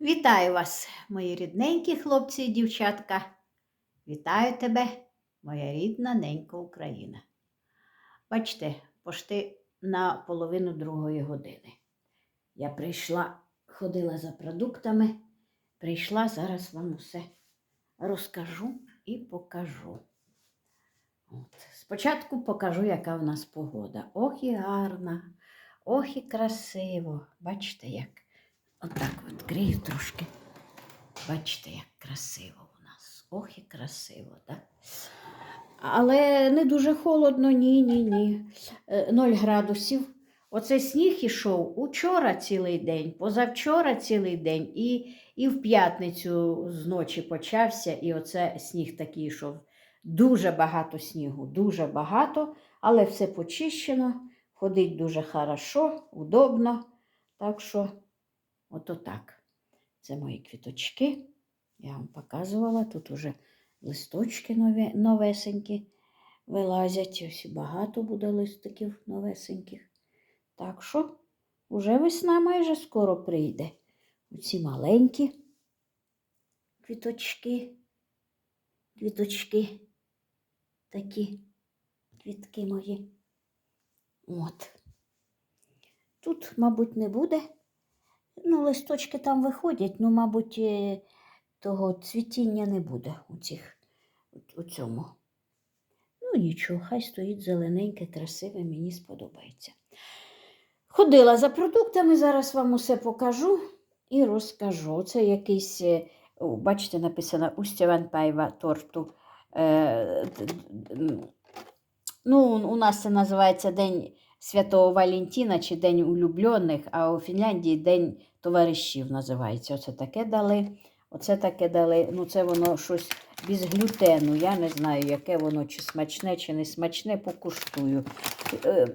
Вітаю вас, мої рідненькі хлопці і дівчатка. Вітаю тебе, моя рідна ненька Україна. Бачите, пошти на половину другої години. Я прийшла, ходила за продуктами, прийшла, зараз вам усе розкажу і покажу. От. Спочатку покажу, яка в нас погода. Ох і гарна, ох і красиво. Бачите, як. Отак от грію трошки. Бачите, як красиво у нас. Ох і красиво, так? Але не дуже холодно, ні, ні, ні. Е, 0 градусів. Оце сніг ішов учора цілий день, позавчора цілий день, і, і в п'ятницю зночі почався, і оце сніг такий йшов. Дуже багато снігу, дуже багато, але все почищено, ходить дуже хорошо, удобно. Так що. Ото так. Це мої квіточки. Я вам показувала. Тут уже листочки нові, новесенькі вилазять. Ось багато буде листиків новесеньких. Так що вже весна майже скоро прийде. Оці маленькі квіточки, квіточки, такі квітки мої. От. Тут, мабуть, не буде. Ну, листочки там виходять, ну, мабуть, е, того цвітіння не буде у цих, у цьому. Ну, нічого, хай стоїть зелененьке, красиве, мені сподобається. Ходила за продуктами, зараз вам усе покажу і розкажу. Це якийсь, е, о, бачите, написано Устіван Пайва торту. Е, ну, у нас це називається День Святого Валентина чи День улюблених, а у Фінляндії День товаришів називається. Оце таке дали. Оце таке дали. Ну, це воно щось без глютену. Я не знаю, яке воно, чи смачне, чи не смачне, покуштую. Е,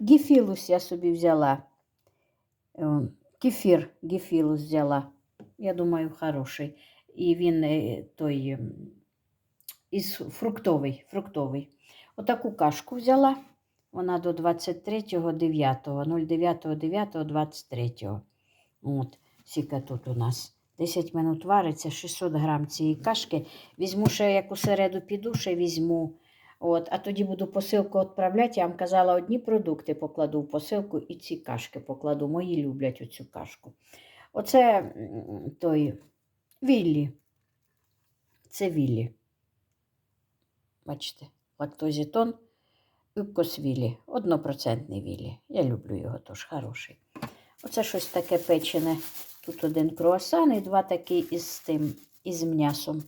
Гіфілус я собі взяла. Е, Кефір гіфілус взяла. Я думаю, хороший. І він е, той ем, із фруктовий. фруктовий. Отаку кашку взяла. Вона до 23.09, 09.09.23. От, скільки тут у нас. 10 минут вариться, 600 грам цієї кашки. Візьму ще як у середу піду, ще візьму. От, а тоді буду посилку відправляти. Я вам казала, одні продукти покладу в посилку і ці кашки покладу. Мої люблять оцю кашку. Оце той Віллі. Це Віллі. Бачите, лактозітон. Юбкосвілі, однопроцентний вілі. Я люблю його, тож хороший. Оце щось таке печене. Тут один круасан і два такі із тим, із м'ясом.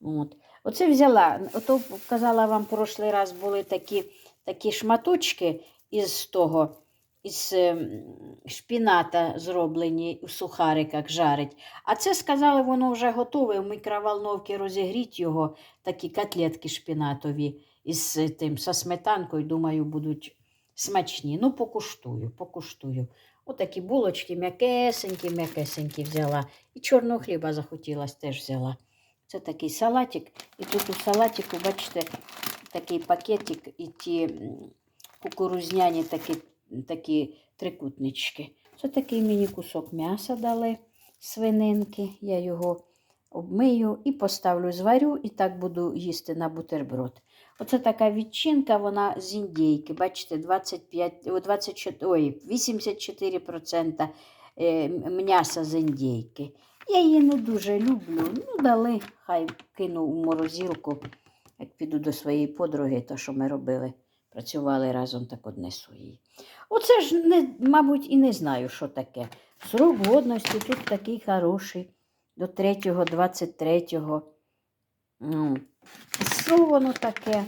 От. Оце взяла. Ото казала вам, прошлий раз були такі, такі шматочки із того, із ем, шпіната зроблені у сухариках жарить. А це сказали, воно вже готове. В мікроволновці розігріть його, такі котлетки шпінатові із е, тим со сметанкою, думаю, будуть смачні. Ну, покуштую, покуштую. Отакі булочки м'якесенькі, м'якесенькі взяла. І чорного хліба захотілась теж взяла. Це такий салатик. І тут у салатику, бачите, такий пакетик і ті кукурузняні такі, такі трикутнички. Це такий мені кусок м'яса дали свининки. Я його обмию і поставлю, зварю, і так буду їсти на бутерброд. Оце така відчинка, вона з індійки. Бачите, 25, 24, ой, 84% е, м'яса з індійки. Я її не дуже люблю. Ну, дали, хай кину у морозилку, як піду до своєї подруги, то що ми робили. Працювали разом, так однесу її. Оце ж, не, мабуть, і не знаю, що таке. Срок годності тут такий хороший. До 3-го, 23-го. Ну, що воно таке?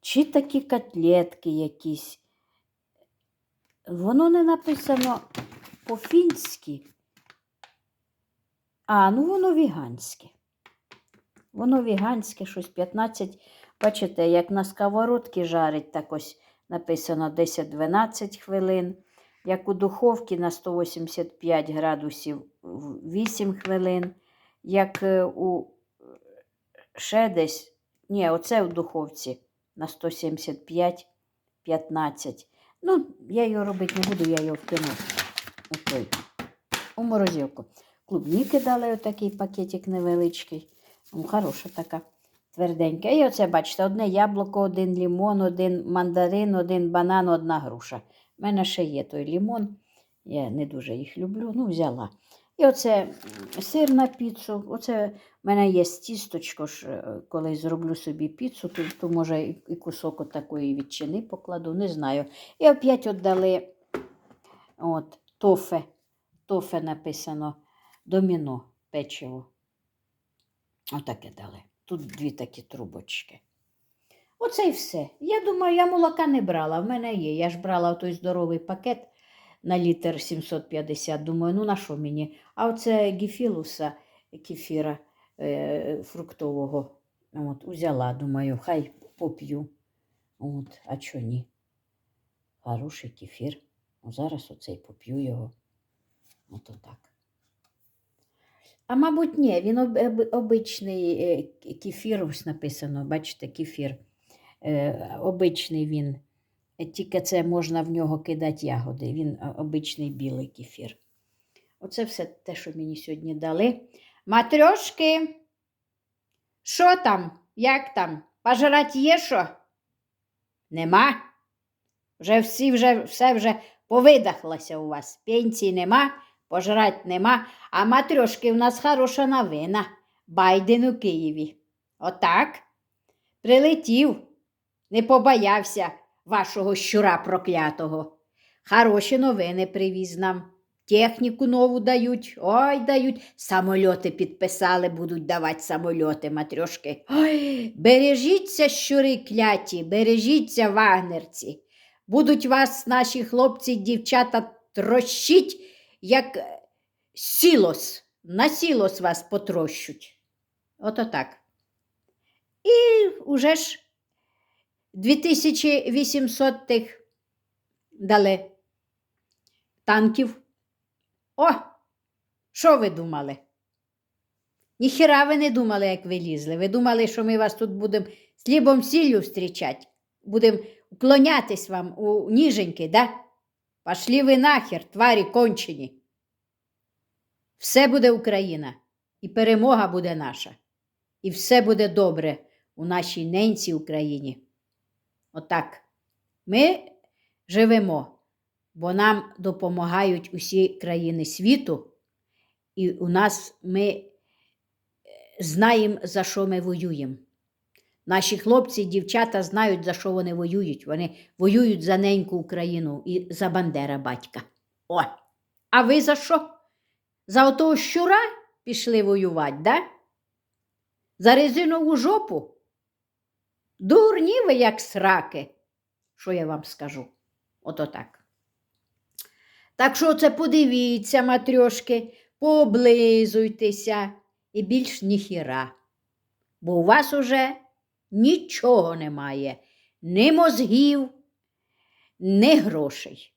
Чи такі котлетки якісь? Воно не написано по-фінськи. А, ну воно віганське. Воно віганське, щось 15. Бачите, як на сковородці жарить, так ось написано 10-12 хвилин. Як у духовці на 185 градусів 8 хвилин. Як е, у ще десь, ні, оце в духовці на 175 15. Ну, я його робити не буду, я його вкину у той у морозилку. Клубніки дали отакий пакетик невеличкий. Ну, хороша така, тверденька. І оце, бачите, одне яблуко, один лімон, один мандарин, один банан, одна груша. У мене ще є той лімон. Я не дуже їх люблю, ну, взяла. І оце сир на піцу. Оце в мене є тісточко, е, коли зроблю собі піцу, то, то може і кусок такої ветчини покладу, не знаю. І опять от дали от, тофе. Тофе написано доміно печиво. Отаке дали. Тут дві такі трубочки. Оце і все. Я думаю, я молока не брала, в мене є. Я ж брала той здоровий пакет на літр 750. Думаю, ну на що мені? А оце гіфілуса кефіра е, фруктового. От, узяла, думаю, хай поп'ю. От, а чо ні? Хороший кефір. Ну, зараз оцей поп'ю його. От отак. А мабуть, ні, він об, об- обичний е, кефір, ось написано, бачите, кефір. Е, обичний він. Тільки це можна в нього кидати ягоди. Він е, обичний білий кефір. Оце все те, що мені сьогодні дали. Матрьошки, що там? Як там? Пожрать є що? Нема? Вже всі вже все вже повидахлося у вас. Пенсії нема, пожрать нема. А матрьошки в нас хороша новина. Байден у Києві. Отак. Прилетів, не побоявся вашого щура проклятого. Хороші новини привіз нам. Техніку нову дають, ой дають. Самольоти підписали, будуть давати самольоти, матрьошки. Ой, бережіться, щури кляті, бережіться, вагнерці. Будуть вас, наші хлопці дівчата, трощить, як е, сілос. На сілос вас потрощуть. Ото так. І уже ж 2800 тих дали танків. О, що ви думали? Ніхіра ви не думали, як ви лізли. Ви думали, що ми вас тут будемо з лібом сіллю зустрічати, будемо уклонятись вам у ніженьки, да? Пошли ви нахер, тварі кончені. Все буде Україна, і перемога буде наша. І все буде добре у нашій ненці Україні. Отак. Ми живемо, бо нам допомагають усі країни світу, і у нас ми е, знаємо, за що ми воюємо. Наші хлопці і дівчата знають, за що вони воюють. Вони воюють за неньку Україну і за Бандера батька. О! А ви за що? За отого щура пішли воювати, да? За резинову жопу? Дурні ви, як сраки, що я вам скажу. Ото так. Так що це подивіться, матрьошки, пооблизуйтеся і більш ніхіра. Бо у вас уже нічого немає, ні мозгів, ні грошей.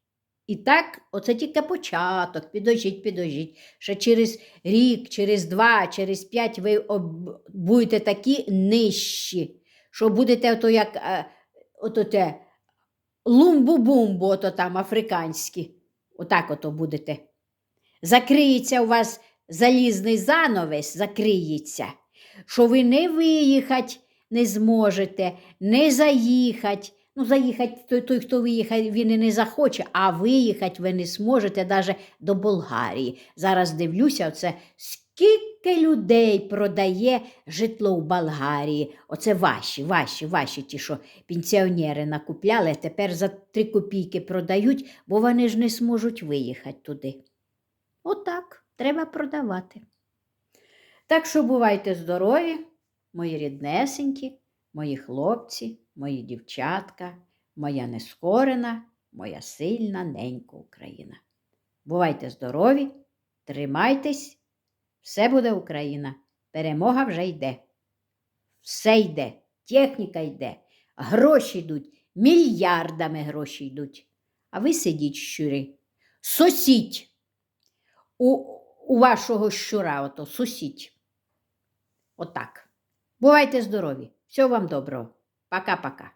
І так, оце тільки початок. Підожіть, підожіть. Ще через рік, через два, через п'ять ви будете такі нижчі, що будете ото як е, ото те лумбу-бумбу, ото там африканські. Отак ото будете. Закриється у вас залізний занавес, закриється, що ви не виїхати не зможете, не заїхати. Ну, заїхати той, той, хто виїхає, він і не захоче, а виїхати ви не зможете навіть до Болгарії. Зараз дивлюся, оце скільки людей продає житло в Болгарії. Оце ваші, ваші, ваші ті, що пенсіонери накупляли, тепер за три копійки продають, бо вони ж не зможуть виїхати туди. Отак, треба продавати. Так що бувайте здорові, мої ріднесенькі, мої хлопці, мої дівчатка, моя нескорена, моя сильна ненька Україна. Бувайте здорові, тримайтесь, все буде Україна. Перемога вже йде. Все йде, техніка йде, гроші йдуть, мільярдами гроші йдуть. А ви сидіть, щури, сосіть у, у вашого щура, ото сусіть. Отак. Бувайте здорові. Всього вам доброго. Пока-пока.